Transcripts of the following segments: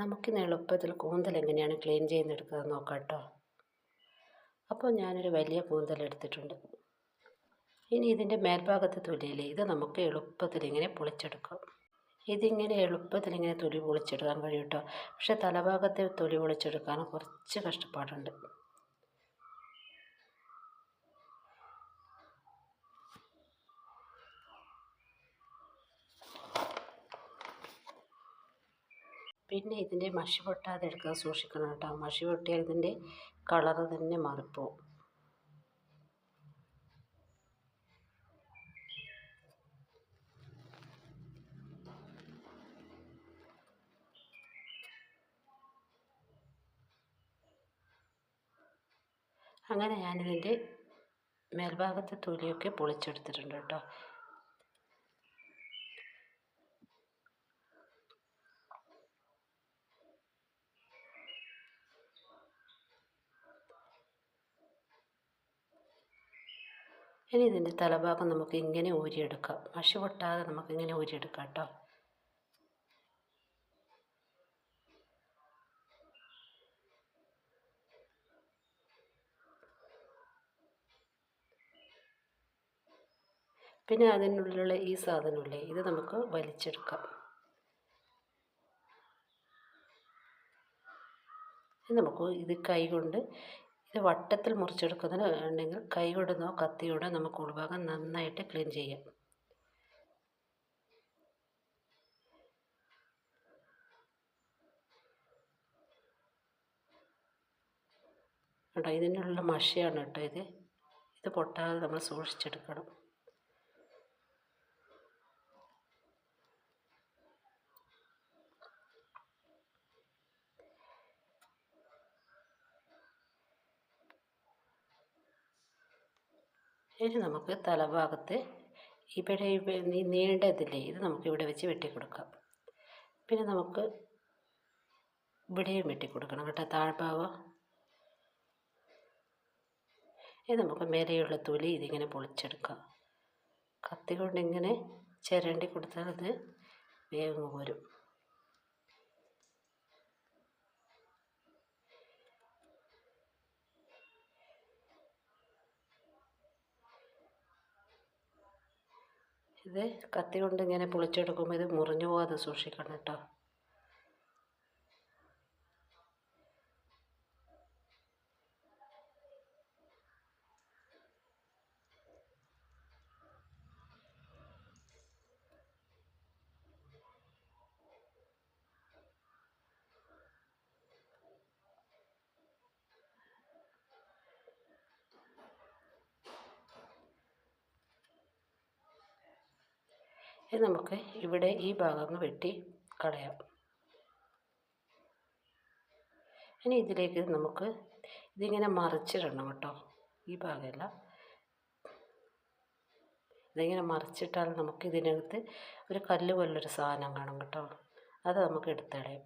നമുക്കിന്ന് എളുപ്പത്തിൽ കൂന്തൽ എങ്ങനെയാണ് ക്ലീൻ ചെയ്യുന്നെടുക്കുക നോക്കാം കേട്ടോ അപ്പോൾ ഞാനൊരു വലിയ കൂന്തൽ എടുത്തിട്ടുണ്ട്. ഇനി ഇതിന്റെ മേൽഭാഗത്തെ തൊലിയില്ലേ ഇത് നമുക്ക് എളുപ്പത്തിൽ ഇങ്ങനെ പൊളിച്ചെടുക്കാം. ഇതിങ്ങനെ എളുപ്പത്തിൽ ഇങ്ങനെ തൊലി പൊളിച്ചെടുക്കാൻ കഴിയും കേട്ടോ പക്ഷേ തലഭാഗത്തെ തൊലി പൊളിച്ചെടുക്കാൻ കുറച്ച് കഷ്ടപ്പാടുണ്ട്. പിന്നെ ഇതിന്റെ മഷി പൊട്ടാതെ എടുക്കാൻ സൂക്ഷിക്കണം കേട്ടോ. മഷി പൊട്ടിയാൽ ഇതിന്റെ കളറ് തന്നെ മാറിപ്പോവും. അങ്ങനെ ഞാനിതിന്റെ മേൽഭാഗത്തെ തൊലിയൊക്കെ പൊളിച്ചെടുത്തിട്ടുണ്ട് കേട്ടോ. ഇനി ഇതിന്റെ തലഭാഗം നമുക്ക് ഇങ്ങനെ ഊരിയെടുക്കാം. മഷി പൊട്ടാതെ നമുക്ക് ഇങ്ങനെ ഊരിയെടുക്കാം കേട്ടോ. പിന്നെ അതിനുള്ളിലുള്ള ഈ സാധനമില്ലേ ഇത് നമുക്ക് വലിച്ചെടുക്കാം. നമുക്ക് ഇത് കൈ കൊണ്ട് ഇത് വട്ടത്തിൽ മുറിച്ചെടുക്കുന്നതിന് ഉണ്ടെങ്കിൽ കൈ കൊണ്ടോ കത്തി നമുക്ക് ഉൾഭാഗം നന്നായിട്ട് ക്ലീൻ ചെയ്യാം. കേട്ടോ ഇതിനുള്ള മഷിയാണ് കേട്ടോ ഇത്. ഇത് പൊട്ടാതെ നമ്മൾ സൂക്ഷിച്ചെടുക്കണം. ഇനി നമുക്ക് തലഭാഗത്ത് ഇവിടെ ഈ നീണ്ട ഇതില്ലേ ഇത് നമുക്ക് ഇവിടെ വെച്ച് വെട്ടിക്കൊടുക്കാം. പിന്നെ നമുക്ക് ഇവിടെയും വെട്ടിക്കൊടുക്കണം കേട്ടോ താഴ്ഭാഗം. ഇത് നമുക്ക് മേലെയുള്ള തൊലി ഇതിങ്ങനെ പൊളിച്ചെടുക്കാം. കത്തി കൊണ്ട് ഇങ്ങനെ ചിരണ്ടി കൊടുത്താൽ അത് വേഗം വരും ഇത് കത്തി കൊണ്ട് ഇങ്ങനെ പൊളിച്ചെടുക്കുമ്പോൾ ഇത് മുറിഞ്ഞു പോകാതെ സൂക്ഷിക്കണം കേട്ടോ. ഇനി നമുക്ക് ഇവിടെ ഈ ഭാഗം വെട്ടി കളയാം. ഇനി ഇതിലേക്ക് നമുക്ക് ഇതിങ്ങനെ മറിച്ചിടണം കേട്ടോ ഈ ഭാഗമല്ല. ഇതിങ്ങനെ മറിച്ചിട്ടാൽ നമുക്ക് ഇതിനകത്ത് ഒരു കല്ല് പോലുള്ളൊരു സാധനം കാണും കേട്ടോ അത് നമുക്ക് എടുത്തളയും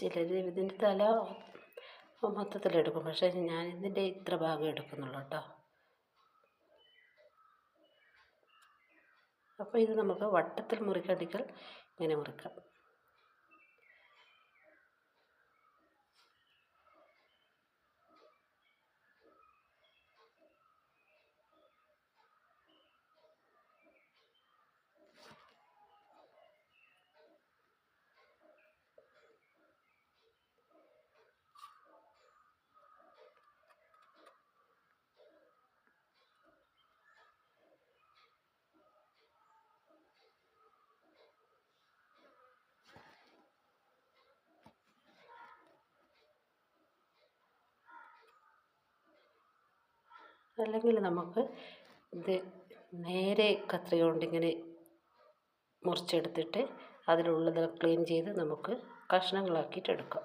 ചിലർ ഇതിന്റെ തല മൊത്തത്തിലെടുക്കും പക്ഷേ ഞാൻ ഇതിന്റെ ഇത്ര ഭാഗം എടുക്കുന്നുള്ളൂ കേട്ടോ. അപ്പോൾ ഇത് നമുക്ക് വട്ടത്തിൽ മുറിക്കണമെങ്കിൽ ഇങ്ങനെ മുറിക്കാം. അല്ലെങ്കിൽ നമുക്ക് ഇത് നേരെ കത്രിക കൊണ്ട് ഇങ്ങനെ മുറിച്ചെടുത്തിട്ട് അതിലുള്ളത് ക്ലീൻ ചെയ്ത് നമുക്ക് കഷ്ണങ്ങളാക്കിയിട്ട് എടുക്കാം.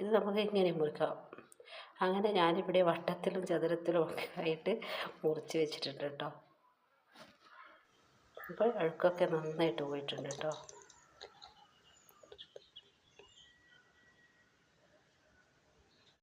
ഇത് നമുക്ക് ഇങ്ങനെ മുറിക്കാം. അങ്ങനെ ഞാനിവിടെ വട്ടത്തിലും ചതുരത്തിലും ഒക്കെ ആയിട്ട് മുറിച്ച് വെച്ചിട്ടുണ്ട് കേട്ടോ. അപ്പോൾ അഴുക്കൊക്കെ നന്നായിട്ട് പോയിട്ടുണ്ട് കേട്ടോ.